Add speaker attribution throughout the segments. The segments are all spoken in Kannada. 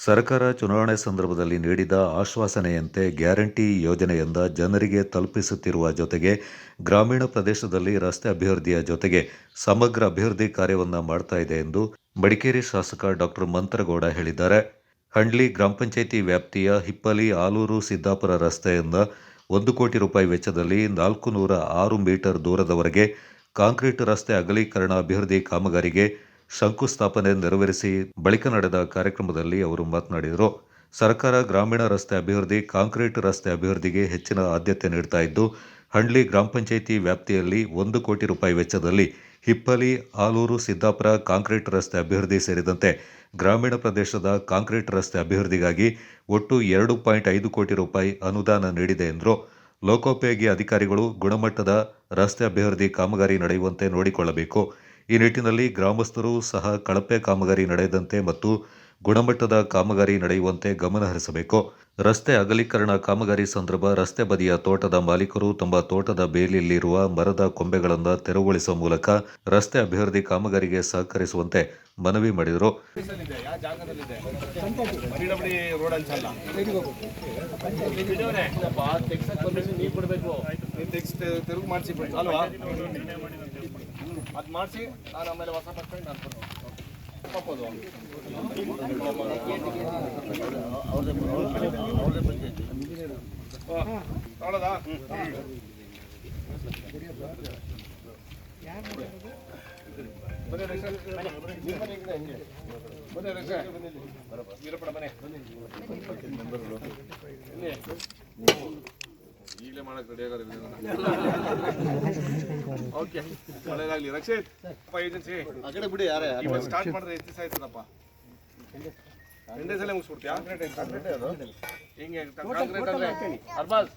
Speaker 1: ಸರ್ಕಾರ ಚುನಾವಣೆ ಸಂದರ್ಭದಲ್ಲಿ ನೀಡಿದ ಆಶ್ವಾಸನೆಯಂತೆ ಗ್ಯಾರಂಟಿ ಯೋಜನೆಯಿಂದ ಜನರಿಗೆ ತಲುಪಿಸುತ್ತಿರುವ ಜೊತೆಗೆ ಗ್ರಾಮೀಣ ಪ್ರದೇಶದಲ್ಲಿ ರಸ್ತೆ ಅಭಿವೃದ್ಧಿಯ ಜೊತೆಗೆ ಸಮಗ್ರ ಅಭಿವೃದ್ಧಿ ಕಾರ್ಯವನ್ನು ಮಾಡ್ತಾ ಇದೆ ಎಂದು ಮಡಿಕೇರಿ ಶಾಸಕ ಡಾಕ್ಟರ್ ಮಂತ್ರಗೌಡ ಹೇಳಿದ್ದಾರೆ. ಹಂಡ್ಲಿ ಗ್ರಾಮ ಪಂಚಾಯಿತಿ ವ್ಯಾಪ್ತಿಯ ಹಿಪ್ಪಲಿ ಆಲೂರು ಸಿದ್ದಾಪುರ ರಸ್ತೆಯಿಂದ ಒಂದು ಕೋಟಿ ರೂಪಾಯಿ ವೆಚ್ಚದಲ್ಲಿ ನಾಲ್ಕು ನೂರ ಆರು ಮೀಟರ್ ದೂರದವರೆಗೆ ಕಾಂಕ್ರೀಟ್ ರಸ್ತೆ ಅಗಲೀಕರಣ ಅಭಿವೃದ್ಧಿ ಕಾಮಗಾರಿಗೆ ಶಂಕುಸ್ಥಾಪನೆ ನೆರವೇರಿಸಿ ಬಳಿಕ ನಡೆದ ಕಾರ್ಯಕ್ರಮದಲ್ಲಿ ಅವರು ಮಾತನಾಡಿದರು. ಸರ್ಕಾರ ಗ್ರಾಮೀಣ ರಸ್ತೆ ಅಭಿವೃದ್ಧಿ, ಕಾಂಕ್ರೀಟ್ ರಸ್ತೆ ಅಭಿವೃದ್ಧಿಗೆ ಹೆಚ್ಚಿನ ಆದ್ಯತೆ ನೀಡ್ತಾ ಇದ್ದು ಹಂಡ್ಲಿ ಗ್ರಾಮ ಪಂಚಾಯಿತಿ ವ್ಯಾಪ್ತಿಯಲ್ಲಿ ಒಂದು ಕೋಟಿ ರೂಪಾಯಿ ವೆಚ್ಚದಲ್ಲಿ ಹಿಪ್ಪಲಿ, ಆಲೂರು, ಸಿದ್ದಾಪುರ ಕಾಂಕ್ರೀಟ್ ರಸ್ತೆ ಅಭಿವೃದ್ಧಿ ಸೇರಿದಂತೆ ಗ್ರಾಮೀಣ ಪ್ರದೇಶದ ಕಾಂಕ್ರೀಟ್ ರಸ್ತೆ ಅಭಿವೃದ್ಧಿಗಾಗಿ ಒಟ್ಟು ಎರಡು ಪಾಯಿಂಟ್ ಐದು ಕೋಟಿ ರೂಪಾಯಿ ಅನುದಾನ ನೀಡಿದೆ ಎಂದರು. ಲೋಕೋಪಯೋಗಿ ಅಧಿಕಾರಿಗಳು ಗುಣಮಟ್ಟದ ರಸ್ತೆ ಅಭಿವೃದ್ಧಿ ಕಾಮಗಾರಿ ನಡೆಯುವಂತೆ ನೋಡಿಕೊಳ್ಳಬೇಕು. ಈ ನಿಟ್ಟಿನಲ್ಲಿ ಗ್ರಾಮಸ್ಥರು ಸಹ ಕಳಪೆ ಕಾಮಗಾರಿ ನಡೆಯದಂತೆ ಮತ್ತು ಗುಣಮಟ್ಟದ ಕಾಮಗಾರಿ ನಡೆಯುವಂತೆ ಗಮನ ಹರಿಸಬೇಕು. ರಸ್ತೆ ಅಗಲೀಕರಣ ಕಾಮಗಾರಿ ಸಂದರ್ಭ ರಸ್ತೆ ಬದಿಯ ತೋಟದ ಮಾಲೀಕರು ತಮ್ಮ ತೋಟದ ಬೇಲಿಯಲ್ಲಿರುವ ಮರದ ಕೊಂಬೆಗಳನ್ನು ತೆರವುಗೊಳಿಸುವ ಮೂಲಕ ರಸ್ತೆ ಅಭಿವೃದ್ಧಿ ಕಾಮಗಾರಿಗೆ ಸಹಕರಿಸುವಂತೆ ಮನವಿ ಮಾಡಿದರು.
Speaker 2: ಅದು ಮಾಡಿಸಿ ನಾನು ಆಮೇಲೆ ಹೊಸ ಬರ್ಕೊಂಡು ನಾನು ರಕ್ಷ ನಿಮ್ಮ ಮನೆ ಹೆಂಗಿದೆ ಹೆಂಗೆ ಬನ್ನಿ ರಕ್ಷ. ಈಗಲೇ ಮಾಡಕ್ ರೆಡಿ ಆಗೋದು ಓಕೆ ಒಳ್ಳೇದಾಗ್ಲಿ. ರಕ್ಷಿತ್ ಅಪ್ಪ ಏಜೆನ್ಸಿ
Speaker 3: ಆ ಕಡೆ ಬಿಡಿ ಯಾರೇ
Speaker 2: ಇವತ್ತು ಸ್ಟಾರ್ಟ್ ಮಾಡಿದ್ರೆ ಎಷ್ಟು ದಿವಸ ಆಯ್ತದಪ್ಪ. ಟೆನ್ ಡೇಸಲ್ಲೇ ಮುಗಿಸ್ಬಿಡ್ತೀಯಾ? ಹಿಂಗೆ? ಕಾಂಕ್ರೀಟ್ ಅಂದ್ರೆ ಅರ್ಬಾಸ್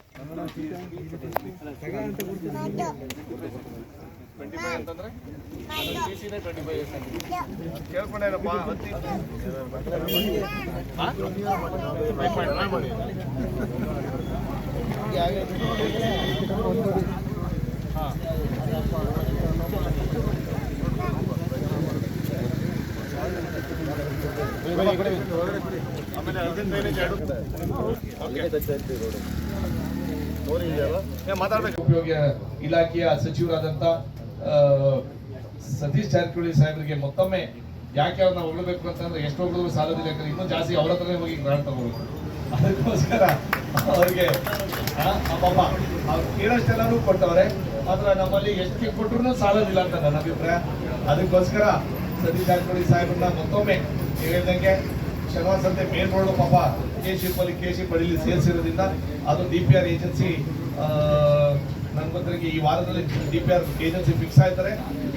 Speaker 2: ಟ್ವೆಂಟಿ ಫೈವ್ ಅಂತಂದ್ರೆ? ಸಿ ಸಿನೇ ಟ್ವೆಂಟಿ ಫೈವ್ ಇಯರ್ಸ್ ಕೇಳ್ಕೊಂಡೇನಪ್ಪ ಹತ್ತಿ
Speaker 4: ಇಲಾಖೆಯ ಸಚಿವರಾದಂತ ಸತೀಶ್ ಜಾರಕಿಹೊಳಿ ಸಾಹೇಬರಿಗೆ ಮತ್ತೊಮ್ಮೆ ಯಾಕೆ ಅವ್ರನ್ನ ಹೊಗಳಬೇಕು ಅಂತಂದ್ರೆ ಎಷ್ಟು ಹೊಗಳಿದ್ರು ಸಾಲದಿಲ್ಲ ಯಾಕಂದ್ರೆ ಇನ್ನೂ ಜಾಸ್ತಿ ಅವ್ರ ಹತ್ರನೇ ಹೋಗಿ ಗ್ರಾಂಟ್ ತಗೋಬೇಕು ಅದಕ್ಕೋಸ್ಕರ ಅವ್ರಿಗೆ ಪಾಪ ಅವ್ರು ಕೇಳೋಷ್ಟೆಲ್ಲರೂ ಕೊಟ್ಟವ್ರೆ. ಆದ್ರೆ ನಮ್ಮಲ್ಲಿ ಎಷ್ಟು ಕೊಟ್ಟರು ಸಾಲೋದಿಲ್ಲ ಅಂತ ನನ್ನ ಅಭಿಪ್ರಾಯ. ಅದಕ್ಕೋಸ್ಕರ ಸತೀಶ್ ಜಾರಕಿಹೊಳಿ ಸಾಹೇಬ್ರನ್ನ ಮತ್ತೊಮ್ಮೆ ಹೇಳಿದಂಗೆ, ಶನಿವಾರ ಸಂತೆ ಪಾಪ ಕೆ ಶಿಪ್ಪಲ್ಲಿ ಕೆ ಶಿ ಬಳಿಲಿ ಸೇರಿಸಿರೋದ್ರಿಂದ ಅದು ಡಿ ಪಿ ಆರ್ ಏಜೆನ್ಸಿ ನನ್ನ ಗೊತ್ತಿಗೆ ಈ ವಾರದಲ್ಲಿ D P R agency fix ಆಯ್ತಾರೆ.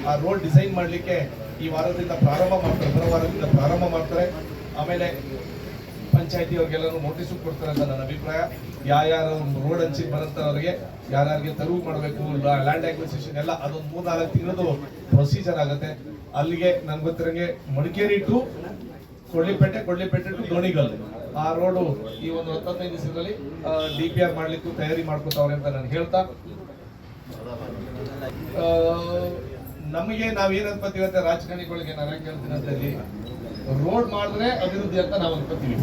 Speaker 4: ಆ ರೋಡ್ ಡಿಸೈನ್ ಮಾಡಲಿಕ್ಕೆ ಈ ವಾರದಿಂದ ಪ್ರಾರಂಭ ಮಾಡ್ತಾರೆ ಬರೋ ವಾರದಿಂದ ಪ್ರಾರಂಭ ಮಾಡ್ತಾರೆ. ಆಮೇಲೆ ಪಂಚಾಯತಿ ಅವ್ರಿಗೆಲ್ಲರೂ ನೋಟಿಸು ಕೊಡ್ತಾರೆ ಅಂತ ನನ್ನ ಅಭಿಪ್ರಾಯ. ಯಾರ್ಯಾರು ರೋಡ್ ಹಂಚಿಗೆ ಬರಂತವ್ರಿಗೆ ಯಾರ್ಯಾರಿಗೆ ತೆರವು ಮಾಡಬೇಕು ಲ್ಯಾಂಡ್ ಅಕ್ವಿಸಿಷನ್ ಎಲ್ಲ ಅದೊಂದು ಮೂರ್ನಾಲ್ಕು ತಿಂಗಳದು ಪ್ರೊಸೀಜರ್ ಆಗುತ್ತೆ. ಅಲ್ಲಿಗೆ ನನ್ಗೆ ಗೊತ್ತಿರಂಗೆ ಮಡಿಕೇರಿ ಟು ಕೊಳ್ಳಿಪೇಟೆ ಕೊಳ್ಳಿಪೇಟೆ ಟು ದೋಣಿಗಲ್ ಆ ರೋಡು ಈ ಒಂದು ಹತ್ತೊಂಬತ್ತೈದು ದಿವಸದಲ್ಲಿ ಡಿ ಪಿ ಆರ್ ಮಾಡ್ಲಿಕ್ಕೂ ತಯಾರಿ ಮಾಡ್ಕೊತಾವ್ರೆ ಅಂತ ನಾನು ಹೇಳ್ತಾ. ನಮಗೆ ನಾವೇನಂತ ರಾಜಕಾರಣಿಗಳಿಗೆ ನಾನು ಹೇಳ್ತೀನಿ ಅಂತ ಹೇಳಿ ರೋಡ್ ಮಾಡಿದ್ರೆ ಅಭಿವೃದ್ಧಿ ಅಂತ ನಾವು ಅನ್ಕೋತೀವಿ.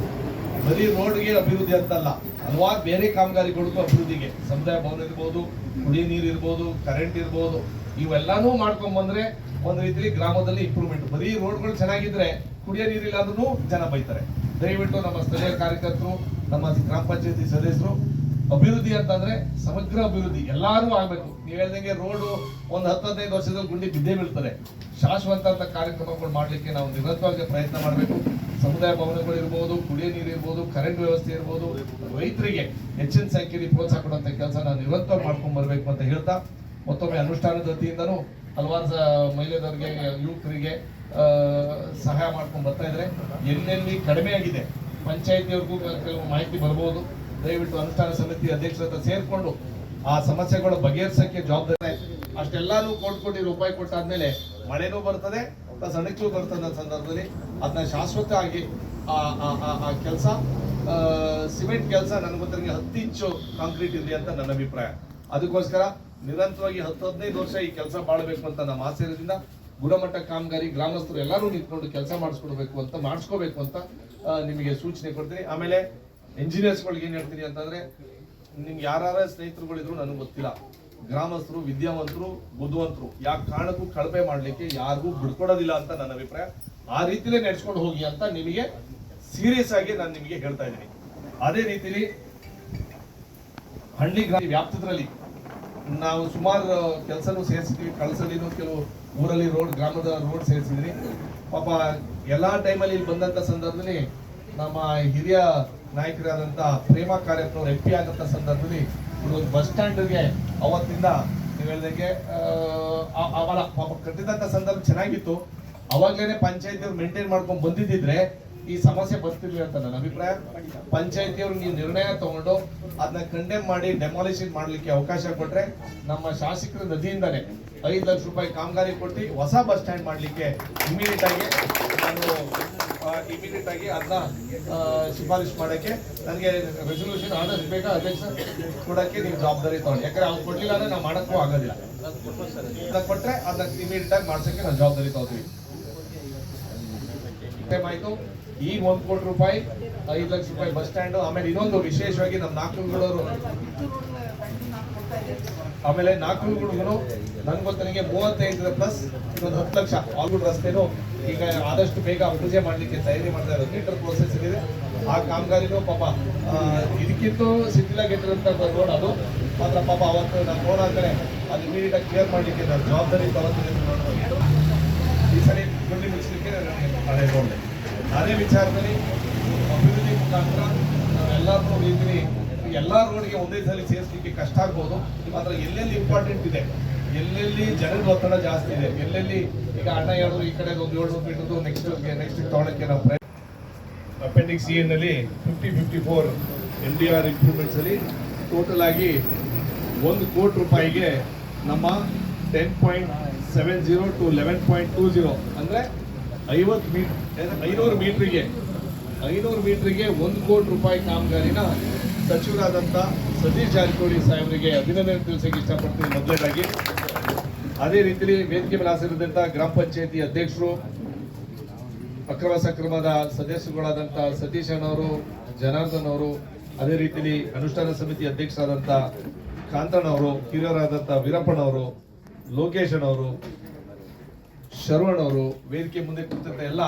Speaker 4: ಬರೀ ರೋಡ್ಗೆ ಅಭಿವೃದ್ಧಿ ಅಂತಲ್ಲ, ಹಲವಾರು ಬೇರೆ ಕಾಮಗಾರಿಗಳಿಗೂ ಅಭಿವೃದ್ಧಿಗೆ. ಸಮುದಾಯ ಭವನ ಇರ್ಬೋದು ಕುಡಿಯ ನೀರು ಇರ್ಬೋದು ಕರೆಂಟ್ ಇರ್ಬೋದು, ಇವೆಲ್ಲನೂ ಮಾಡ್ಕೊಂಡ್ ಬಂದ್ರೆ ಒಂದ್ ರೀತಿಲಿ ಗ್ರಾಮದಲ್ಲಿ ಇಂಪ್ರೂವ್ಮೆಂಟ್ ಬರೀ ರೋಡ್ಗಳು ಚೆನ್ನಾಗಿದ್ರೆ ಕುಡಿಯೋ ನೀರಿಲ್ಲ ಅಂದ್ರೂ ಜನ ಬೈತಾರೆ. ದಯವಿಟ್ಟು ನಮ್ಮ ಸ್ಥಳೀಯ ಕಾರ್ಯಕರ್ತರು, ನಮ್ಮ ಗ್ರಾಮ ಪಂಚಾಯತಿ ಸದಸ್ಯರು ಅಭಿವೃದ್ಧಿ ಅಂತಂದ್ರೆ ಸಮಗ್ರ ಅಭಿವೃದ್ಧಿ. ಎಲ್ಲಾರು ಆಗ್ಬೇಕು. ನೀವು ಹೇಳ್ದಂಗೆ ರೋಡು ಒಂದು ಹತ್ತು ಹದಿನೈದು ವರ್ಷದಲ್ಲಿ ಗುಂಡಿ ಬಿದ್ದೇ ಬೀಳ್ತಾರೆ ಶಾಶ್ವತ ಅಂತ ಕಾರ್ಯಕ್ರಮಗಳು ಮಾಡ್ಲಿಕ್ಕೆ ನಾವು ನಿರಂತರವಾಗಿ ಪ್ರಯತ್ನ ಮಾಡಬೇಕು. ಸಮುದಾಯ ಭವನಗಳು ಇರ್ಬೋದು, ಕುಡಿಯ ನೀರು ಇರ್ಬೋದು ಕರೆಂಟ್ ವ್ಯವಸ್ಥೆ ಇರ್ಬೋದು. ರೈತರಿಗೆ ಹೆಚ್ಚಿನ ಸಂಖ್ಯೆಯಲ್ಲಿ ಪ್ರೋತ್ಸಾಹ ಕೊಡುವಂತ ಕೆಲಸ ನಾವು ನಿರಂತರ ಮಾಡ್ಕೊಂಡ್ ಬರ್ಬೇಕು ಅಂತ ಹೇಳ್ತಾ, ಮತ್ತೊಮ್ಮೆ ಅನುಷ್ಠಾನದ ವತಿಯಿಂದನೂ ಹಲವಾರು ಮಹಿಳೆಯರಿಗೆ, ಯುವಕರಿಗೆ ಸಹಾಯ ಮಾಡ್ಕೊಂಡು ಬರ್ತಾ ಇದ್ರೆ ಎಲ್ಲೆಲ್ಲಿ ಕಡಿಮೆ ಆಗಿದೆ, ಪಂಚಾಯತಿಯವ್ರಿಗೂ ಕೆಲವು ಮಾಹಿತಿ ಬರ್ಬೋದು. ದಯವಿಟ್ಟು ಅನುಷ್ಠಾನ ಸಮಿತಿ ಅಧ್ಯಕ್ಷರ ಹತ್ರ ಸೇರ್ಕೊಂಡು ಆ ಸಮಸ್ಯೆಗಳು ಬಗೆಹರಿಸಕ್ಕೆ ಜವಾಬ್ದಾರಿ ಅಷ್ಟೆಲ್ಲಾನು ಕೋಟಿ ಕೋಟಿ ರೂಪಾಯಿ ಕೊಟ್ಟಾದ್ಮೇಲೆ ಮಳೆನೂ ಬರ್ತದೆ ಪ್ಲಸ್ ಅಣಕ್ಕೂ ಬರ್ತದೆ ಸಂದರ್ಭದಲ್ಲಿ. ಅದನ್ನ ಶಾಶ್ವತ ಆಗಿ ಆ ಕೆಲಸ ಸಿಮೆಂಟ್ ಕೆಲಸ ನನ್ನ ಗೊತ್ತಿರಂಗೆ ಹತ್ತು ಇಂಚು ಕಾಂಕ್ರೀಟ್ ಇದೆ ಅಂತ ನನ್ನ ಅಭಿಪ್ರಾಯ. ಅದಕ್ಕೋಸ್ಕರ ನಿರಂತರವಾಗಿ ಹತ್ತು ಹದಿನೈದು ವರ್ಷ ಈ ಕೆಲಸ ಮಾಡಬೇಕು ಅಂತ ನಮ್ಮ ಆಸೆಯಿಂದ ಗುಣಮಟ್ಟ ಕಾಮಗಾರಿ ಗ್ರಾಮಸ್ಥರು ಎಲ್ಲರೂ ನಿಂತ್ಕೊಂಡು ಕೆಲಸ ಮಾಡಿಸ್ಕೊಡ್ಬೇಕು ಅಂತ, ಮಾಡಿಸ್ಕೋಬೇಕು ಅಂತ ನಿಮಗೆ ಸೂಚನೆ ಕೊಡ್ತೀನಿ. ಆಮೇಲೆ ಇಂಜಿನಿಯರ್ಸ್ಗಳಿಗೆ ಏನು ಹೇಳ್ತೀನಿ ಅಂತಂದ್ರೆ, ನಿಮ್ಗೆ ಯಾರ ಸ್ನೇಹಿತರುಗಳಿದ್ರು ನನಗೆ ಗೊತ್ತಿಲ್ಲ. ಗ್ರಾಮಸ್ಥರು, ವಿದ್ಯಾವಂತರು, ಬುದ್ಧಿವಂತರು. ಯಾಕೆ ಕಾರಣಕ್ಕೂ ಕಳಪೆ ಮಾಡ್ಲಿಕ್ಕೆ ಯಾರಿಗೂ ಬಿಡ್ಕೊಡೋದಿಲ್ಲ ಅಂತ ನನ್ನ ಅಭಿಪ್ರಾಯ. ಆ ರೀತಿಲೇ ನಡೆಸ್ಕೊಂಡು ಹೋಗಿ ಅಂತ ನಿಮಗೆ ಸೀರಿಯಸ್ ಆಗಿ ನಾನು ನಿಮಗೆ ಹೇಳ್ತಾ ಇದ್ದೀನಿ. ಅದೇ ರೀತಿಲಿ ಹಳ್ಳಿ ಗ್ರಾಮ ವ್ಯಾಪ್ತದಲ್ಲಿ ನಾವು ಸುಮಾರು ಕೆಲಸನೂ ಸೇರಿಸಿದ್ವಿ. ಕಳಸಲಿನೂ ಕೆಲವು ಊರಲ್ಲಿ ರೋಡ್, ಗ್ರಾಮದ ರೋಡ್ ಸೇರಿಸಿದ್ವಿ. ಪಾಪ ಎಲ್ಲಾ ಟೈಮಲ್ಲಿ ಇಲ್ಲಿ ಬಂದಂತ ಸಂದರ್ಭದಲ್ಲಿ ನಮ್ಮ ಹಿರಿಯ ನಾಯಕರಾದಂತ ಪ್ರೇಮ ಕಾರ್ಯಕ್ರಮ ಎಂ ಪಿ ಸಂದರ್ಭದಲ್ಲಿ ಒಂದು ಬಸ್ ಸ್ಟ್ಯಾಂಡ್ಗೆ ಅವತ್ತಿಂದ ನೀವು ಹೇಳಿದಂಗೆ ಅವರ ಪಾಪ ಕಟ್ಟಿದಂತ ಸಂದರ್ಭ ಚೆನ್ನಾಗಿತ್ತು. ಅವಾಗ್ಲೇನೆ ಪಂಚಾಯತಿಯವ್ರು ಮೇಂಟೈನ್ ಮಾಡ್ಕೊಂಡು ಬಂದಿದ್ದಿದ್ರೆ ಈ ಸಮಸ್ಯೆ ಬರ್ತಿರ್ಲಿ ಅಂತ ನನ್ನ ಅಭಿಪ್ರಾಯ. ಪಂಚಾಯತಿಯವ್ರು ನೀವು ನಿರ್ಣಯ ತಗೊಂಡು ಅದನ್ನ ಕಂಡೆಮ್ ಮಾಡಿ ಡೆಮಾಲಿಷನ್ ಮಾಡ್ಲಿಕ್ಕೆ ಅವಕಾಶ ಕೊಟ್ರೆ ನಮ್ಮ ಶಾಸಕರ ನದಿಯಿಂದಾನೆ ಐದು ಲಕ್ಷ ರೂಪಾಯಿ ಕಾಮಗಾರಿ ಕೊಟ್ಟು ಹೊಸ ಬಸ್ ಸ್ಟ್ಯಾಂಡ್ ಮಾಡ್ಲಿಕ್ಕೆ ಇಮಿಡಿಯೇಟ್ ಆಗಿ ನಾನು ಇಮಿಡಿಯೇಟ್ ಆಗಿ ಅದನ್ನ ಶಿಫಾರಿಶ್ ಮಾಡೋಕ್ಕೆ ನನಗೆ ರೆಸೊಲ್ಯೂಷನ್ ಆರ್ಡರ್ ಬೇಕಾ? ಅಧ್ಯಕ್ಷ ಕೊಡೋಕ್ಕೆ ನೀವು ಜವಾಬ್ದಾರಿ ತಗೊಂಡು. ಯಾಕಂದ್ರೆ ಅವ್ರು ಕೊಟ್ಟಿಲ್ಲ ಅಂದ್ರೆ ನಾವು ಮಾಡೋಕ್ಕೂ ಆಗೋದಿಲ್ಲ. ಅದನ್ನ ಕೊಟ್ಟರೆ ಅದನ್ನ ಇಮಿಡಿಯೇಟ್ ಆಗಿ ಮಾಡ್ಸೋಕ್ಕೆ ನಾವು ಜವಾಬ್ದಾರಿ ತಗೋತೀವಿ. ಆಯಿತು ಈ ಒಂದು ಕೋಟಿ ರೂಪಾಯಿ, ಐದು ಲಕ್ಷ ರೂಪಾಯಿ ಬಸ್ ಸ್ಟ್ಯಾಂಡು, ಆಮೇಲೆ ಇನ್ನೊಂದು ವಿಶೇಷವಾಗಿ ನಮ್ಮ ನಾಲ್ಕುಗಳವರು ಆಮೇಲೆ ನಾಲ್ಕುಗಳಿಗೂ ನನ್ ಗೊತ್ತನಿಗೆ ಮೂವತ್ತೈದು ಪ್ಲಸ್ ಇನ್ನೊಂದು ಹತ್ತು ಲಕ್ಷ. ಆಲ್ಗುಡ್ ರಸ್ತೆನು ಈಗ ಆದಷ್ಟು ಬೇಗ ಪೂಜೆ ಮಾಡಲಿಕ್ಕೆ ತಯಾರಿ ಮಾಡ್ತಾ ಇರೋದು. ಮೀಟರ್ ಪ್ರೋಸೆಸ್ ಇದೆ. ಆ ಕಾಮಗಾರಿನೂ ಪಾಪ ಇದಕ್ಕಿಂತ ಶಿಥಿಲಾಗಿಟ್ಟಿರೋಂಥ ರೋಡ್ ಅದು. ಮಾತ್ರ ಪಾಪ ಅವತ್ತು ನಾನು ನೋಡಾದ್ಮೇಲೆ ಅದು ಇಮಿಡಿಯೇಟ್ ಆಗಿ ಕ್ಲಿಯರ್ ಮಾಡಲಿಕ್ಕೆ ನಾನು ಜವಾಬ್ದಾರಿ ನೋಡ್ಕೊಂಡು ಈ ಸರಿ ಗುಂಡಿ ಮುಚ್ಚಲಿಕ್ಕೆ ನನಗೆ ಹಳೆ ನೋಡಿದೆ ಅದೇ ವಿಚಾರದಲ್ಲಿ ಅಭಿವೃದ್ಧಿ ಮುಖಾಂತರ ನಾವೆಲ್ಲರೂ ರೀತಿಲಿ ಎಲ್ಲಾ ರೋಡ್ಗೆ ಒಂದೇ ಸಲ ಸೇರಿಸಲಿಕ್ಕೆ ಕಷ್ಟ ಆಗ್ಬೋದು. ಮಾತ್ರ ಎಲ್ಲೆಲ್ಲಿ ಇಂಪಾರ್ಟೆಂಟ್ ಇದೆ, ಎಲ್ಲೆಲ್ಲಿ ಜನರ ಒತ್ತಡ ಜಾಸ್ತಿ ಇದೆ, ಎಲ್ಲೆಲ್ಲಿ ಈಗ ಅಣ್ಣ ಯಾರು ಈ ಕಡೆ ಒಂದು ಏಳ್ನೂರು ಮೀಟರ್ದು ನೆಕ್ಸ್ಟ್ ನೆಕ್ಸ್ಟ್ ತಗೊಳಕ್ಕೆ ನಾವು ಪ್ರಯತ್ನ ಅಪೆಂಡಿಕ್ಸ್ ಸಿ ನಲ್ಲಿ fifty fifty four N D R improvements ಅಲ್ಲಿ ಟೋಟಲ್ ಆಗಿ ಒಂದು ಕೋಟಿ ರೂಪಾಯಿಗೆ ನಮ್ಮ ten point seven zero to eleven point two zero ಅಂದರೆ ಐವತ್ತು ಮೀಟರ್ ಐನೂರು ಮೀಟ್ರಿಗೆ ಐನೂರು ಮೀಟ್ರಿಗೆ ಒಂದು ಕೋಟಿ ರೂಪಾಯಿ ಕಾಮಗಾರಿನ ಸಚಿವರಾದಂಥ ಸತೀಶ್ ಜಾರಕಿಹೊಳಿ ಸಾಹೇಬರಿಗೆ ಅಭಿನಂದನೆ ತಿಳಿಸೋಕೆ ಇಷ್ಟಪಡ್ತೀನಿ ಮೊದಲನೇದಾಗಿ ಅದೇ ರೀತಿಯಲ್ಲಿ ವೇದಿಕೆ ಮೇಲೆ ಗ್ರಾಮ ಪಂಚಾಯತಿ ಅಧ್ಯಕ್ಷರು, ಅಕ್ರಮ ಸಕ್ರಮದ ಸದಸ್ಯರುಗಳಾದಂಥ ಸತೀಶ್ ಅಣ್ಣವರು ಜನಾರ್ದನ್ ಅವರು, ಅದೇ ರೀತಿಯಲ್ಲಿ ಅನುಷ್ಠಾನ ಸಮಿತಿ ಅಧ್ಯಕ್ಷರಾದಂಥ ಕಾಂತಣ್ಣವರು ಹಿರಿಯರಾದಂಥ ವೀರಪ್ಪನವರು ಲೋಕೇಶ್ ಅಣ್ಣವರು ಶರವಣ್ ಅವರು ವೇದಿಕೆ ಮುಂದೆ ಕೂತಿದ್ದ ಎಲ್ಲ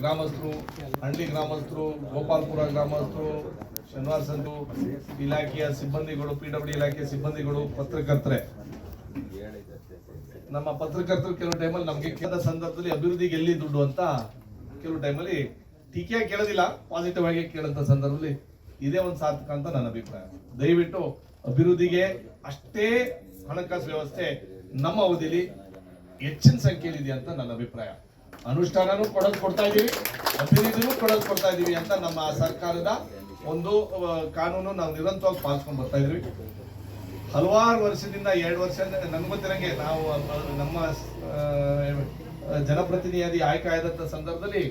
Speaker 4: ಗ್ರಾಮಸ್ಥರು, ಹಳ್ಳಿ ಗ್ರಾಮಸ್ಥರು, ಗೋಪಾಲ್ಪುರ ಗ್ರಾಮಸ್ಥರು, ಶನಿವಾರ ಸಂಧು ಇಲಾಖೆಯ ಸಿಬ್ಬಂದಿಗಳು, ಪಿ ಡಬ್ಲ್ಯೂ ಇಲಾಖೆಯ ಸಿಬ್ಬಂದಿಗಳು, ಪತ್ರಕರ್ತರೆ. ನಮ್ಮ ಪತ್ರಕರ್ತರು ಕೆಲವು ಟೈಮಲ್ಲಿ ನಮಗೆ ಕೇಳಿದ ಸಂದರ್ಭದಲ್ಲಿ ಅಭಿವೃದ್ಧಿಗೆ ಎಲ್ಲಿ ದುಡ್ಡು ಅಂತ ಕೆಲವು ಟೈಮಲ್ಲಿ ಟೀಕೆ ಕೇಳೋದಿಲ್ಲ ಪಾಸಿಟಿವ್ ಆಗಿ ಕೇಳಂತ ಸಂದರ್ಭದಲ್ಲಿ ಇದೇ ಒಂದು ಸಾರ್ಥಕ ಅಂತ ನನ್ನ ಅಭಿಪ್ರಾಯ. ದಯವಿಟ್ಟು ಅಭಿವೃದ್ಧಿಗೆ ಅಷ್ಟೇ ಹಣಕಾಸು ವ್ಯವಸ್ಥೆ ನಮ್ಮ ಅವಧಿಲಿ ಹೆಚ್ಚಿನ ಸಂಖ್ಯೆಯಲ್ಲಿ ಇದೆ ಅಂತ ನನ್ನ ಅಭಿಪ್ರಾಯ. ಅನುಷ್ಠಾನನೂ ಕೊಡೋದು ಕೊಡ್ತಾ ಇದ್ದೀವಿ ಅಭಿವೃದ್ಧಿನೂ ಕೊಡೋದು ಕೊಡ್ತಾ ಇದ್ದೀವಿ ಅಂತ ನಮ್ಮ ಸರ್ಕಾರದ ಒಂದು ಕಾನೂನು ನಾವು ನಿರಂತರವಾಗಿ ಪಾಲಿಸ್ಕೊಂಡು ಬರ್ತಾ ಇದ್ವಿ. ಹಲವಾರು ವರ್ಷದಿಂದ, ಎರಡು ವರ್ಷ ನನ್ಗೆ ಗೊತ್ತಿರಂಗೆ ನಾವು ನಮ್ಮ ಜನಪ್ರತಿನಿಧಿ ಆಯ್ಕೆ ಆದಂತ ಸಂದರ್ಭದಲ್ಲಿ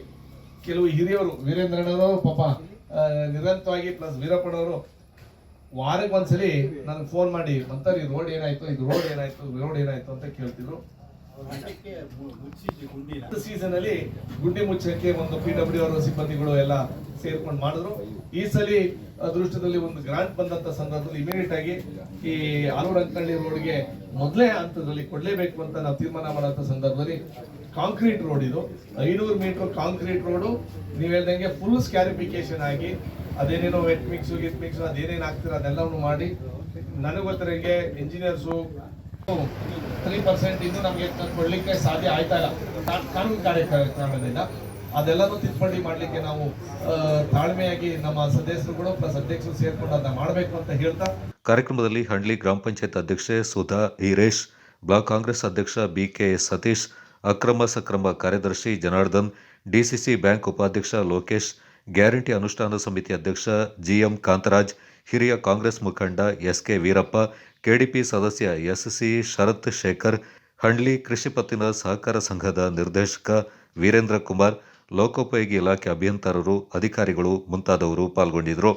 Speaker 4: ಕೆಲವು ಹಿರಿಯವರು ವೀರೇಂದ್ರನವರು ಪಾಪ ನಿರಂತರವಾಗಿ ಪ್ಲಸ್ ವೀರಪ್ಪನವರು ವಾರಕ್ಕೆ ಒಂದ್ಸಲಿ ನನಗೆ ಫೋನ್ ಮಾಡಿ, ಮಂತರ್, ಈ ರೋಡ್ ಏನಾಯ್ತು? ಇದು ರೋಡ್ ಏನಾಯ್ತು? ರೋಡ್ ಏನಾಯ್ತು? ಅಂತ ಕೇಳ್ತಿದ್ರು. ಸೀಸನ್ ಅಲ್ಲಿ ಗುಂಡಿ ಮುಚ್ಚಕ್ಕೆ ಒಂದು ಪಿ ಡಬ್ಲ್ಯೂ ಅವರ ಸಿಬ್ಬಂದಿಗಳು ಎಲ್ಲ ಸೇರ್ಕೊಂಡು ಮಾಡಿದ್ರು. ಈ ಸಲಿ ಅದೃಷ್ಟದಲ್ಲಿ ಒಂದು ಗ್ರಾಂಟ್ ಬಂದಂತ ಸಂದರ್ಭದಲ್ಲಿ ಇಮಿಡಿಯೇಟ್ ಆಗಿ ಈ ಆಲೂರಂಕಳ್ಳಿ ರೋಡ್ಗೆ ಮೊದಲೇ ಹಂತದಲ್ಲಿ ಕೊಡಲೇಬೇಕು ಅಂತ ನಾವು ತೀರ್ಮಾನ ಮಾಡಂತ ಸಂದರ್ಭದಲ್ಲಿ ಕಾಂಕ್ರೀಟ್ ರೋಡ್ ಇದು. ಐನೂರು ಮೀಟರ್ ಕಾಂಕ್ರೀಟ್ ರೋಡು ನೀವು ಹೇಳ್ದಂಗೆ ಫುಲ್ ಸ್ಕ್ಯಾರಿಫಿಕೇಶನ್ ಆಗಿ ಅದೇನೇನೋ ವೆಟ್ ಮಿಕ್ಸು ಗಿಟ್ ಮಿಕ್ಸು ಅದೇನೇನು ಹಾಕ್ತೀರ ಅದೆಲ್ಲವನ್ನು ಮಾಡಿ ನನಗೆ ಗೊತ್ತಿರಂಗೆ ಇಂಜಿನಿಯರ್ಸು ತ್ರೀ ಪರ್ಸೆಂಟ್ ಇನ್ನು ನಮಗೆ ಕೊಡ್ಲಿಕ್ಕೆ ಸಾಧ್ಯ ಆಯ್ತಾ ಇಲ್ಲ. ಕಾನೂನು ಕಾರ್ಯಕ್ರಮದಿಂದ ಅದೆಲ್ಲನೂ ತಿದ್ದುಪಡಿ ಮಾಡ್ಲಿಕ್ಕೆ ನಾವು ತಾಳ್ಮೆಯಾಗಿ ನಮ್ಮ ಸದಸ್ಯರುಗಳು ಪ್ಲಸ್ ಅಧ್ಯಕ್ಷರು ಸೇರ್ಕೊಂಡು ಅದನ್ನ ಮಾಡಬೇಕು ಅಂತ ಹೇಳ್ತಾ.
Speaker 1: ಕಾರ್ಯಕ್ರಮದಲ್ಲಿ ಹಂಡ್ಲಿ ಗ್ರಾಮ ಪಂಚಾಯತ್ ಅಧ್ಯಕ್ಷೆ ಸುಧಾ ಈರೇಶ್ ಬ್ಲಾಕ್ ಕಾಂಗ್ರೆಸ್ ಅಧ್ಯಕ್ಷ ಬಿಕೆ ಸತೀಶ್, ಅಕ್ರಮ ಸಕ್ರಮ ಕಾರ್ಯದರ್ಶಿ ಜನಾರ್ದನ್ ಡಿಸಿಸಿ ಬ್ಯಾಂಕ್ ಉಪಾಧ್ಯಕ್ಷ ಲೋಕೇಶ್, ಗ್ಯಾರಂಟಿ ಅನುಷ್ಠಾನ ಸಮಿತಿ ಅಧ್ಯಕ್ಷ ಜಿಎಂ ಕಾಂತರಾಜ್, ಹಿರಿಯ ಕಾಂಗ್ರೆಸ್ ಮುಖಂಡ ಎಸ್ಕೆ ವೀರಪ್ಪ ಕೆಡಿಪಿ ಸದಸ್ಯ ಎಸ್ಸಿ ಶರತ್ ಶೇಖರ್ ಹಂಡ್ಲಿ ಕೃಷಿ ಪತ್ತಿನ ಸಹಕಾರ ಸಂಘದ ನಿರ್ದೇಶಕ ವೀರೇಂದ್ರ ಕುಮಾರ್, ಲೋಕೋಪಯೋಗಿ ಇಲಾಖೆ ಅಭಿಯಂತರರು, ಅಧಿಕಾರಿಗಳು ಮುಂತಾದವರು ಪಾಲ್ಗೊಂಡಿದ್ದರು.